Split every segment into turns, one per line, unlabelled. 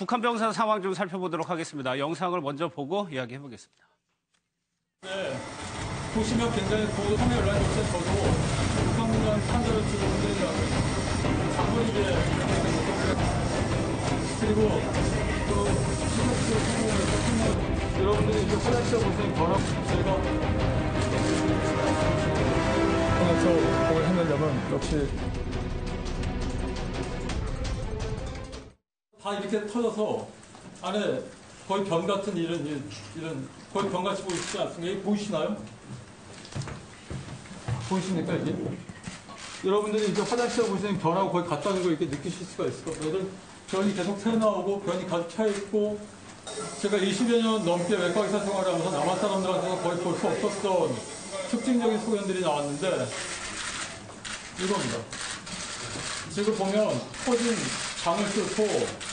북한 병사 상황 좀 살펴보도록 하겠습니다. 영상을 먼저 보고 이야기해 보겠습니다.
네, 보시면 굉장히 고도 참여 연락이 없어요. 저도 북한군단 판자를 들어오는데 장거리 이제 그리고 또 시각적 수공을 여러분들이 이제 화장실 보시면 저랑 저희가 화장실 공을 해내려면 역시 다 이렇게 터져서 안에 거의 변 같은 이런 이런, 거의 변같이 보이시지 않습니까? 이게 보이시나요? 보이십니까 이게? 여러분들이 이제 화장실 보시면 변하고 거의 같다는 걸 이렇게 느끼실 수가 있을 겁니다. 변이 계속 새어나오고 변이 가득 차 있고 제가 20여 년 넘게 외과 의사 생활을 하면서 남한 사람들한테는 거의 볼 수 없었던 특징적인 소견들이 나왔는데 이겁니다. 지금 보면 터진 장을 뚫고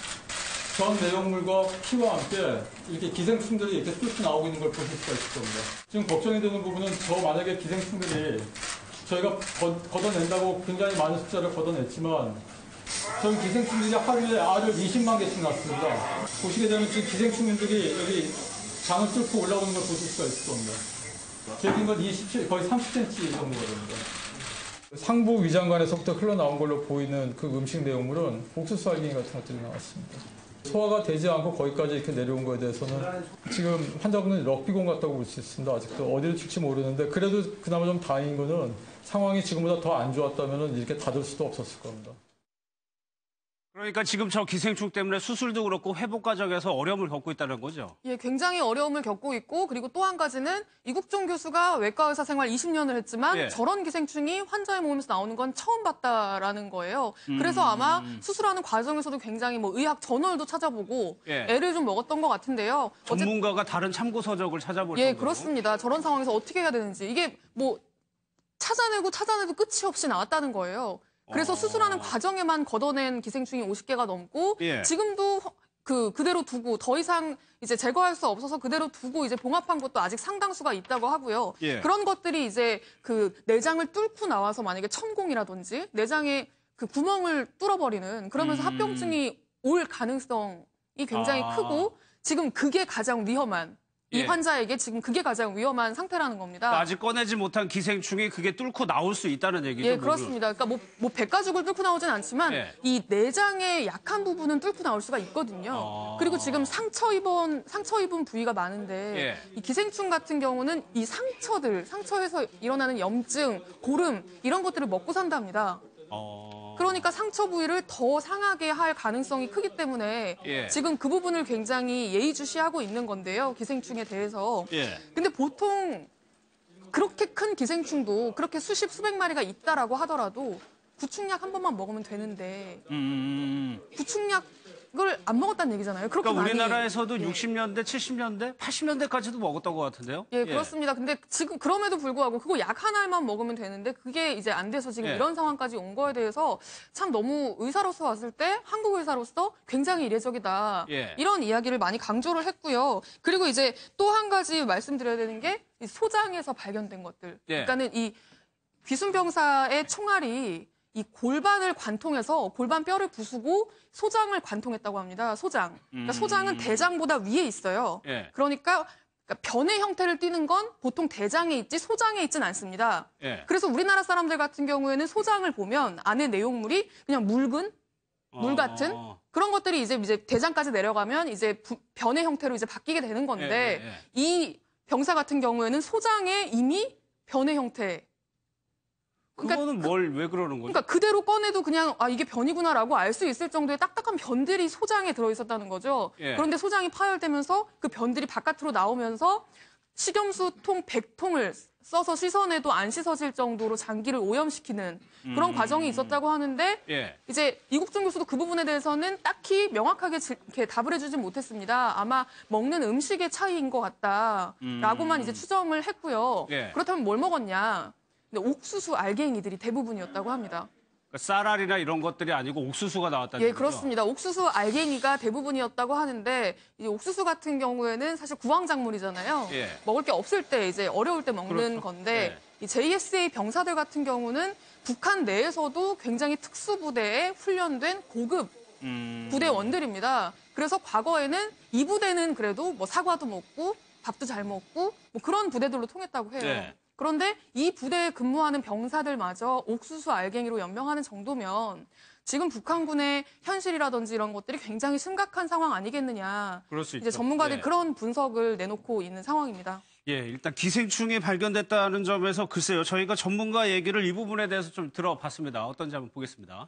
전 내용물과 피와 함께 이렇게 기생충들이 이렇게 뚫고 나오고 있는 걸 보실 수가 있을 겁니다. 지금 걱정이 되는 부분은 저 만약에 기생충들이 저희가 걷, 걷어낸다고 굉장히 많은 숫자를 걷어냈지만 저희 기생충들이 하루에 알을 20만 개씩 낳습니다. 보시게 되면 지금 기생충들이 여기 장을 뚫고 올라오는 걸 보실 수가 있을 겁니다. 제긴 건 27, 거의 30cm 정도가 됩니다. 상부 위장관에서부터 흘러나온 걸로 보이는 그 음식 내용물은 알갱이 같은 것들이 나왔습니다. 소화가 되지 않고 거기까지 이렇게 내려온 거에 대해서는 지금 환자분은 럭비공 같다고 볼 수 있습니다. 아직도 어디를 칠지 모르는데 그래도 그나마 좀 다행인 거는 상황이 지금보다 더 안 좋았다면 이렇게 닫을 수도 없었을 겁니다.
그러니까 지금 저 기생충 때문에 수술도 그렇고 회복 과정에서 어려움을 겪고 있다는 거죠.
예, 굉장히 어려움을 겪고 있고 그리고 또 한 가지는 이국종 교수가 외과 의사 생활 20년을 했지만
예.
저런 기생충이 환자의 몸에서 나오는 건 처음 봤다라는 거예요. 그래서
음.
아마 수술하는 과정에서도 굉장히 뭐 의학 저널도 찾아보고
예.
애를 좀 먹었던 것 같은데요.
전문가가 다른 참고 서적을 찾아볼
예,
정도로.
그렇습니다. 저런 상황에서 어떻게 해야 되는지 이게 뭐 찾아내고 찾아내도 끝이 없이 나왔다는 거예요. 그래서
어.
수술하는 과정에만 걷어낸 기생충이 50개가 넘고
예.
지금도 허- 그 그대로 두고 더 이상 이제 제거할 수 없어서 그대로 두고 이제 봉합한 것도 아직 상당수가 있다고 하고요.
예.
그런 것들이 이제 그 내장을 뚫고 나와서 만약에 천공이라든지 내장에 그 구멍을 뚫어버리는 그러면서
음.
합병증이 올 가능성이 굉장히
아.
크고 지금 그게 가장 위험한 이
예.
환자에게 지금 그게 가장 위험한 상태라는 겁니다.
아직 꺼내지 못한 기생충이 그게 뚫고 나올 수 있다는 얘기죠.
예. 그렇습니다. 그러니까 뭐, 뭐 백가죽을 뚫고 나오진 않지만
예.
이 내장의 약한 부분은 뚫고 나올 수가 있거든요.
어.
그리고 지금 상처 입은 상처 입은 부위가 많은데
예.
이 기생충 같은 경우는 이 상처들, 상처에서 일어나는 염증, 고름 이런 것들을 먹고 산답니다.
어.
그러니까 상처 부위를 더 상하게 할 가능성이 크기 때문에
예.
지금 그 부분을 굉장히 예의주시하고 있는 건데요. 기생충에 대해서.
예.
근데 보통 그렇게 큰 기생충도 그렇게 수십 수백 마리가 있다라고 하더라도 구충약 한 번만 먹으면 되는데
음.
구충약 을안 먹었다는 얘기잖아요. 그렇게
그러니까
많이.
우리나라에서도
예.
60년대, 70년대, 80년대까지도 먹었던 것 같은데요.
예, 그렇습니다. 근데 지금 그럼에도 불구하고 그거 약 하나만 먹으면 되는데 그게 이제 안 돼서 지금
예.
이런 상황까지 온 거에 대해서 참 너무 의사로서 왔을 때 한국 의사로서 굉장히 이례적이다.
예.
이런 이야기를 많이 강조를 했고요. 그리고 이제 또 한 가지 말씀드려야 되는 게이 소장에서 발견된 것들.
예.
그러니까는 이 귀순병사의 총알이 이 골반을 관통해서 골반 뼈를 부수고 소장을 관통했다고 합니다. 소장. 그러니까
음.
소장은 대장보다 위에 있어요.
예.
그러니까 그러니까 변의 형태를 띠는 건 보통 대장에 있지 소장에 있진 않습니다.
예.
그래서 우리나라 사람들 같은 경우에는 소장을 보면 안에 내용물이 그냥 묽은 물 같은
어.
그런 것들이 이제 이제 대장까지 내려가면 이제 부- 변의 형태로 이제 바뀌게 되는 건데
예, 예, 예.
이 병사 같은 경우에는 소장에 이미 변의 형태 그러니까
그거는 뭘왜 그러는 거죠?
그러니까 그대로 꺼내도 그냥 아 이게 변이구나라고 알 수 있을 정도의 딱딱한 변들이 소장에 들어 있었다는 거죠.
예.
그런데 소장이 파열되면서 그 변들이 바깥으로 나오면서 식염수 통 100통을 써서 씻어내도 안 씻어질 정도로 장기를 오염시키는 그런
음.
과정이 있었다고 하는데
예.
이제 이국종 교수도 그 부분에 대해서는 딱히 명확하게 지- 이렇게 답을 해주진 못했습니다. 아마 먹는 음식의 차이인 것 같다라고만 이제 추정을 했고요.
음. 예.
그렇다면 뭘 먹었냐? 근데 옥수수 알갱이들이 대부분이었다고 합니다.
그러니까 쌀알이나 이런 것들이 아니고 옥수수가 나왔다는
예,
거죠?
그렇습니다. 옥수수 알갱이가 대부분이었다고 하는데 이제 옥수수 같은 경우에는 사실 구황작물이잖아요.
예.
먹을 게 없을 때 이제 어려울 때 먹는
그렇죠.
건데 이 JSA 병사들 같은 경우는 북한 내에서도 굉장히 특수부대에 훈련된 고급
음.
부대원들입니다. 그래서 과거에는 이 부대는 그래도 뭐 사과도 먹고 밥도 잘 먹고 뭐 그런 부대들로 통했다고 해요.
네.
그런데 이 부대에 근무하는 병사들마저 옥수수 알갱이로 연명하는 정도면 지금 북한군의 현실이라든지 이런 것들이 굉장히 심각한 상황 아니겠느냐.
그럴 수
이제
있죠.
전문가들이
예.
그런 분석을 내놓고 있는 상황입니다.
예, 일단 기생충이 발견됐다는 점에서 글쎄요. 저희가 전문가 얘기를 이 부분에 대해서 좀 들어봤습니다. 어떤지 한번 보겠습니다.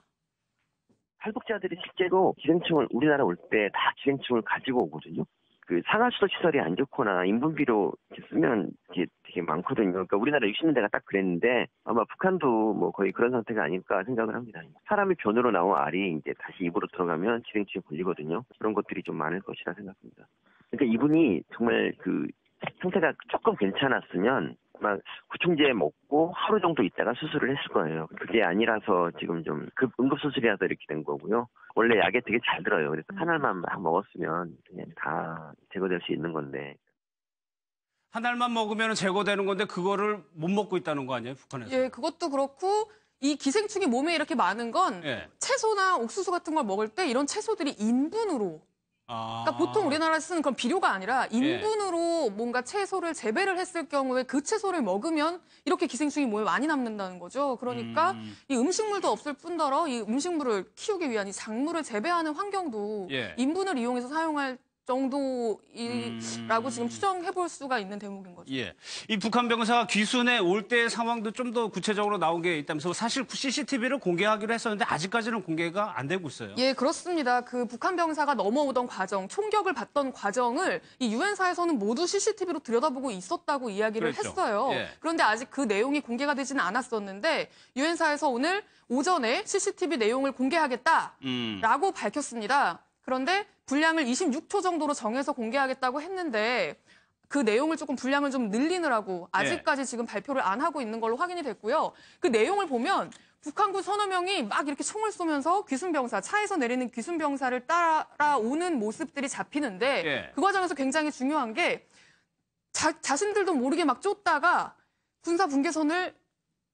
탈북자들이 실제로 기생충을 우리나라 올 때 다 기생충을 가지고 오거든요. 그 상하수도 시설이 안 좋거나 인분비로 쓰면 이게 되게 많거든요. 그러니까 우리나라 60년대가 딱 그랬는데 아마 북한도 뭐 거의 그런 상태가 아닐까 생각을 합니다. 사람이 변으로 나온 알이 이제 다시 입으로 들어가면 기생충에 걸리거든요. 그런 것들이 좀 많을 것이라 생각합니다. 그러니까 이분이 정말 그 상태가 조금 괜찮았으면 아마 구충제 먹고 하루 정도 있다가 수술을 했을 거예요. 그게 아니라서 지금 좀 급 응급 수술이라서 이렇게 된 거고요. 원래 약에 되게 잘 들어요. 그래서 한 알만 막 먹었으면 그냥 다 제거될 수 있는 건데
한 알만 먹으면 제거되는 건데 그거를 못 먹고 있다는 거 아니에요? 북한에서.
예, 그것도 그렇고 이 기생충이 몸에 이렇게 많은 건
예.
채소나 옥수수 같은 걸 먹을 때 이런 채소들이 인분으로
아.
그러니까 보통 우리나라에 쓰는 그런 비료가 아니라 인분으로 뭔가 채소를 재배를 했을 경우에 그 채소를 먹으면 이렇게 기생충이 몸에 많이 남는다는 거죠. 그러니까
음.
이 음식물도 없을 뿐더러 이 음식물을 키우기 위한 이 작물을 재배하는 환경도
예.
인분을 이용해서 사용할 정도이라고
음.
지금 추정해 볼 수가 있는 대목인 거죠.
예. 이 북한 병사가 귀순에 올 때 상황도 좀 더 구체적으로 나온 게 있다면서 사실 CCTV를 공개하기로 했었는데 아직까지는 공개가 안 되고 있어요.
예, 그렇습니다. 그 북한 병사가 넘어오던 과정, 총격을 받던 과정을 이 유엔사에서는 모두 CCTV로 들여다보고 있었다고 이야기를
그랬죠.
했어요.
예.
그런데 아직 그 내용이 공개가 되지는 않았었는데 유엔사에서 오늘 오전에 CCTV 내용을 공개하겠다라고
음.
밝혔습니다. 그런데 분량을 26초 정도로 정해서 공개하겠다고 했는데 그 내용을 조금 분량을 좀 늘리느라고 아직까지 지금 발표를 안 하고 있는 걸로 확인이 됐고요. 그 내용을 보면 북한군 서너 명이 막 이렇게 총을 쏘면서 귀순병사, 차에서 내리는 귀순병사를 따라오는 모습들이 잡히는데
예.
그 과정에서 굉장히 중요한 게 자, 자신들도 모르게 막 쫓다가 군사 분계선을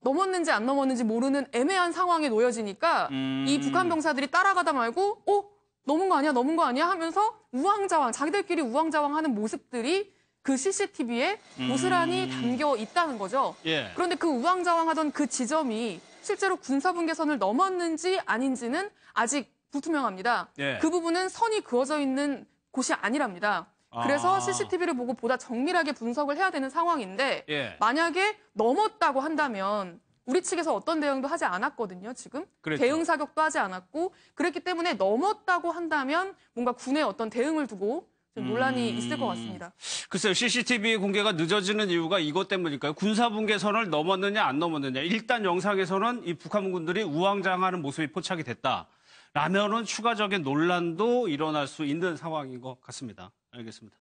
넘었는지 안 넘었는지 모르는 애매한 상황에 놓여지니까
음.
이 북한 병사들이 따라가다 말고 어 넘은 거 아니야 넘은 거 아니야 하면서 우왕좌왕 자기들끼리 우왕좌왕 하는 모습들이 그 CCTV에 고스란히 담겨 있다는 거죠.
예.
그런데 그 우왕좌왕하던 그 지점이 실제로 군사 분계선을 넘었는지 아닌지는 아직 불투명합니다.
예.
그 부분은 선이 그어져 있는 곳이 아니랍니다. 그래서
아.
CCTV를 보고 보다 정밀하게 분석을 해야 되는 상황인데
예.
만약에 넘었다고 한다면 우리 측에서 어떤 대응도 하지 않았거든요, 지금.
그랬죠.
대응 사격도 하지 않았고 그랬기 때문에 넘었다고 한다면 뭔가 군의 어떤 대응을 두고 좀 논란이
음.
있을 것 같습니다.
글쎄요, CCTV 공개가 늦어지는 이유가 이것 때문일까요? 군사분계선을 넘었느냐, 안 넘었느냐. 일단 영상에서는 이 북한군들이 우왕좌왕하는 모습이 포착이 됐다. 라면은 추가적인 논란도 일어날 수 있는 상황인 것 같습니다. 알겠습니다.